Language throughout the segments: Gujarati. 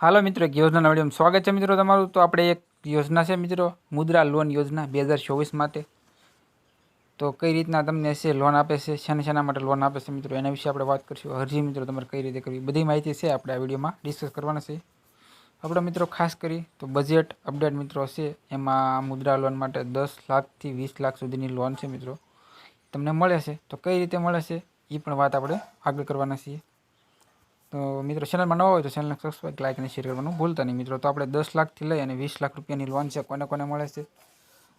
હાલો મિત્રો, એક યોજનાના વિડીયોમાં સ્વાગત છે મિત્રો તમારું. તો આપણે એક યોજના છે મિત્રો, મુદ્રા લોન યોજના બે હજાર ચોવીસ માટે. તો કઈ રીતના તમને છે લોન આપે છે, શેના શેના માટે લોન આપે છે મિત્રો, એના વિશે આપણે વાત કરીશું. અરજી મિત્રો તમારે કઈ રીતે કરવી? બધી માહિતી છે, આપણે આ વિડીયોમાં ડિસ્કસ કરવાના છે. આપણે મિત્રો ખાસ કરી, તો બજેટ અપડેટ મિત્રો છે એમાં મુદ્રા લોન માટે દસ લાખથી વીસ લાખ સુધીની લોન છે મિત્રો. તમને મળે છે, તો કઈ રીતે મળે છે એ પણ વાત આપણે આગળ કરવાના છીએ. મિત્રો ચેનલમાં નવા હોય તો ચેનલને સબસ્ક્રાઈબ લાઈક અને શેર કરવાનું ભૂલતા નહીં. મિત્રો, તો આપણે દસ લાખથી લઈ અને વીસ લાખ રૂપિયાની લોન છે, કોને કોને મળે છે?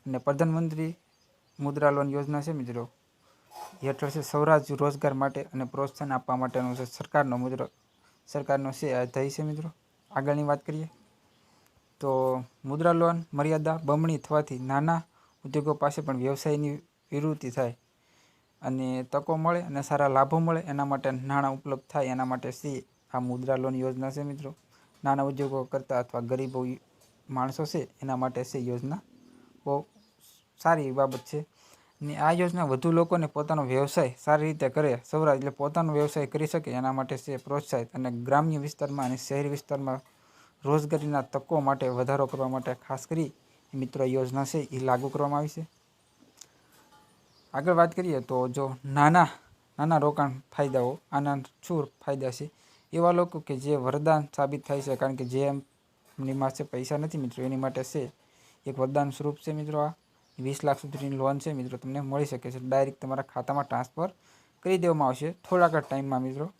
અને પ્રધાનમંત્રી મુદ્રા લોન યોજના છે, મિત્રો. હેઠળ છે સૌરાજ રોજગાર માટે અને પ્રોત્સાહન આપવા માટેનો છે, સરકારનો મુદ્રો સરકારનો છે, આ છે, મિત્રો. આગળની વાત કરીએ. તો મુદ્રા લોન મર્યાદા બમણી થવાથી નાના ઉદ્યોગો પાસે પણ વ્યવસાયની વિવૃત્તિ થાય. અને તકો મળે અને સારા લાભો મળે, એના માટે નાણાં ઉપલબ્ધ થાય, એના માટે સી આ મુદ્રા લોન યોજના છે મિત્રો. નાના ઉદ્યોગો કરતાં અથવા ગરીબો માણસો છે, એના માટે છે યોજના બહુ સારી બાબત છે. ને આ યોજના વધુ લોકોને પોતાનો વ્યવસાય સારી રીતે કરે સૌરાજ એટલે પોતાનો વ્યવસાય કરી શકે, એના માટે છે પ્રોત્સાહિત અને ગ્રામ્ય વિસ્તારમાં અને શહેરી વિસ્તારમાં રોજગારીના તકો માટે વધારો કરવા માટે ખાસ કરી મિત્રો યોજના છે એ લાગુ કરવામાં આવી છે. આગળ વાત કરીએ તો જો નાના નાના રોકાણ ફાયદાઓ, આના શું ફાયદા છે? એવા લોકો કે જે વરદાન સાબિત થાય છે, કારણ કે જે એમની પાસે પૈસા નથી મિત્રો, એની માટે છે. એક વરદાન સ્વરૂપ છે મિત્રો આ. વીસ લાખ સુધીની લોન છે મિત્રો, તમને મળી શકે છે. ડાયરેક્ટ તમારા ખાતામાં ટ્રાન્સફર કરી દેવામાં આવશે થોડાક જ ટાઈમમાં મિત્રો.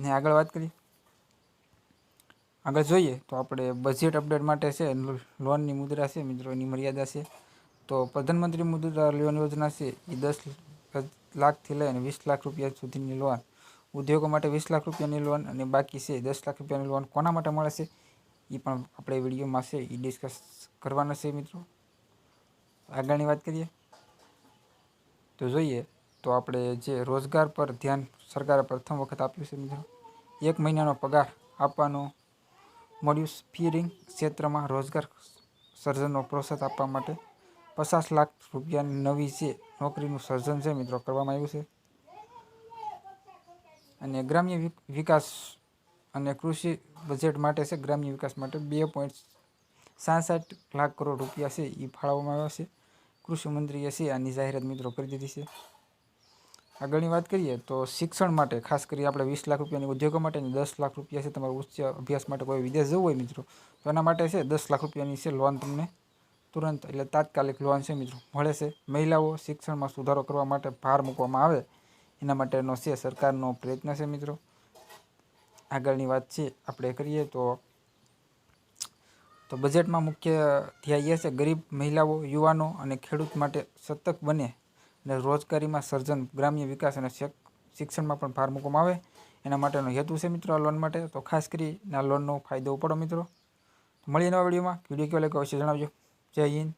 ને આગળ વાત કરીએ. આગળ જોઈએ તો આપણે બજેટ અપડેટ માટે છે લોનની મુદ્રા છે મિત્રો, એની મર્યાદા છે. તો પ્રધાનમંત્રી મુદ્રા લોન યોજના છે એ દસ લાખથી લઈને વીસ લાખ રૂપિયા સુધીની લોન ઉદ્યોગો માટે વીસ લાખ રૂપિયાની લોન અને બાકી છે દસ લાખ રૂપિયાની લોન કોના માટે મળે છે? એ પણ આપણે વિડીયોમાં છે એ ડિસ્કસ કરવાના છે મિત્રો. આગળની વાત કરીએ. તો જોઈએ, તો આપણે જે રોજગાર પર ધ્યાન સરકારે પ્રથમ વખત આપ્યું છે મિત્રો. એક મહિનાનો પગાર આપવાનો મળ્યું ફીરિંગ ક્ષેત્રમાં રોજગાર સર્જનનો પ્રોત્સાહન આપવા માટે પચાસ લાખ રૂપિયાની નવી છે નોકરીનું સર્જન છે મિત્રો કરવામાં આવ્યું છે. અને ગ્રામ્ય વિકાસ અને કૃષિ બજેટ માટે છે, ગ્રામ્ય વિકાસ માટે બે પોઈન્ટ સાસઠ લાખ કરોડ રૂપિયા છે એ ફાળવવામાં આવ્યા છે. કૃષિ મંત્રીએ છે આની જાહેરાત મિત્રો કરી દીધી છે. આગળની વાત કરીએ તો શિક્ષણ માટે, ખાસ કરી આપણે વીસ લાખ રૂપિયાની ઉદ્યોગો માટે અને દસ લાખ રૂપિયા છે તમારા ઉચ્ચ અભ્યાસ માટે કોઈ વિદેશ જવું હોય મિત્રો, તો એના માટે છે દસ લાખ રૂપિયાની છે લોન તમને. તુરંત એટલે તાત્કાલિક લોન છે મળે છે. મહિલાઓ શિક્ષણમાં સુધારો કરવા માટે ભાર મૂકવામાં આવે, એના માટેનો છે સરકારનો પ્રયત્ન છે મિત્રો. આગળની વાત છે, આપણે કરીએ તો તો બજેટમાં મુખ્ય ધ્યેય છે ગરીબ મહિલાઓ, યુવાનો અને ખેડૂત માટે સતત બને અને રોજગારીમાં સર્જન, ગ્રામ્ય વિકાસ અને શિક્ષણમાં પણ ભાર મૂકવામાં આવે, એના માટેનો હેતુ છે મિત્રો આ લોન માટે. તો ખાસ કરીને આ લોનનો ફાયદો ઉપાડો મિત્રો. મળીએ નવા વિડીયોમાં. વીડિયો કેવો લાગ્યો અવશ્ય જણાવજો. Yayın